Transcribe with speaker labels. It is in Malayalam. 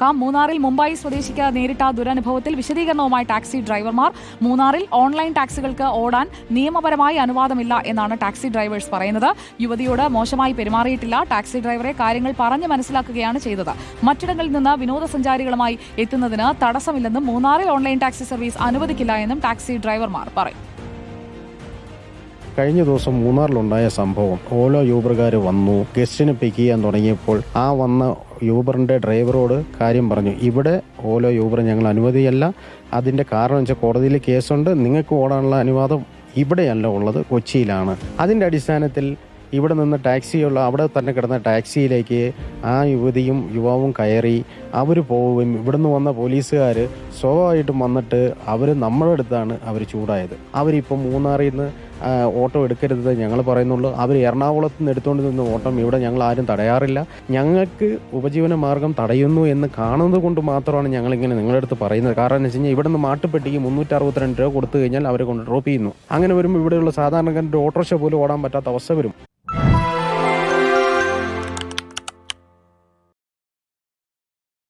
Speaker 1: കാം മൂന്നാറിൽ മുംബൈ സ്വദേശിക്ക് നേരിട്ട ദുരനുഭവത്തിൽ വിശദീകരണവുമായി ടാക്സി ഡ്രൈവർമാർ. മൂന്നാറിൽ ഓൺലൈൻ ടാക്സികൾക്ക് ഓടാൻ നിയമപരമായി അനുവാദമില്ല എന്നാണ് ടാക്സി ഡ്രൈവേഴ്സ് പറയുന്നത്. യുവതിയോട് മോശമായി പെരുമാറിയിട്ടില്ല. ടാക്സി ഡ്രൈവറെ കാര്യങ്ങൾ പറഞ്ഞു മനസ്സിലാക്കുകയാണ് ചെയ്തത്. മറ്റിടങ്ങളിൽ നിന്ന് വിനോദസഞ്ചാരികളുമായി എത്തുന്നതിന് തടസ്സമില്ലെന്നും മൂന്നാറിൽ ഓൺലൈൻ ടാക്സി സർവീസ് അനുവദിക്കില്ല എന്നും ടാക്സി ഡ്രൈവർമാർ പറയും.
Speaker 2: കഴിഞ്ഞ ദിവസം മൂന്നാറിലുണ്ടായ സംഭവം. ഓലോ യൂബർകാർ വന്നു. ഗസ്റ്റിനെ പിക്ക് ചെയ്യാൻ തുടങ്ങിയപ്പോൾ ആ വന്ന യൂബറിന്റെ ഡ്രൈവറോട് കാര്യം പറഞ്ഞു. ഇവിടെ ഓലോ യൂബർ ഞങ്ങൾ അനുമതിയല്ല. അതിന്റെ കാരണം വെച്ചാൽ കോടതിയിൽ കേസുണ്ട്. നിങ്ങൾക്ക് ഓടാനുള്ള അനുവാദം ഇവിടെയല്ല ഉള്ളത്. കൊച്ചിയിലാണ്. അതിന്റെ അടിസ്ഥാനത്തിൽ ഇവിടെ നിന്ന് ടാക്സിയുള്ള അവിടെ തന്നെ കിടന്ന ടാക്സിയിലേക്ക് ആ യുവതിയും യുവാവും കയറി. അവർ പോവുകയും ഇവിടുന്ന് വന്ന പോലീസുകാർ സ്വാഭാവികമായിട്ടും വന്നിട്ട് അവർ നമ്മുടെ അടുത്താണ് അവർ ചൂടായത്. അവരിപ്പം മൂന്നാറിൽ നിന്ന് ഓട്ടോ എടുക്കരുത് ഞങ്ങൾ പറയുന്നുള്ളൂ. അവർ എറണാകുളത്ത് നിന്ന് എടുത്തുകൊണ്ട് നിന്ന് ഓട്ടം ഇവിടെ ഞങ്ങൾ ആരും തടയാറില്ല. ഞങ്ങൾക്ക് ഉപജീവന മാർഗം തടയുന്നു എന്ന് കാണുന്നത് കൊണ്ട് മാത്രമാണ് ഞങ്ങളിങ്ങനെ നിങ്ങളുടെ അടുത്ത് പറയുന്നത്. കാരണം എന്ന് വെച്ച് കഴിഞ്ഞാൽ ഇവിടെ നിന്ന് മാട്ടുപ്പെട്ടിക്ക് മുന്നൂറ്റി അറുപത്തിരണ്ട് രൂപ കൊടുത്തു കഴിഞ്ഞാൽ അവരെ കൊണ്ട് ഡ്രോപ്പ് ചെയ്യുന്നു. അങ്ങനെ വരുമ്പോൾ ഇവിടെയുള്ള സാധാരണക്കാരന്റെ ഓട്ടോറിക്ഷ പോലും ഓടാൻ പറ്റാത്ത അവസ്ഥ വരും.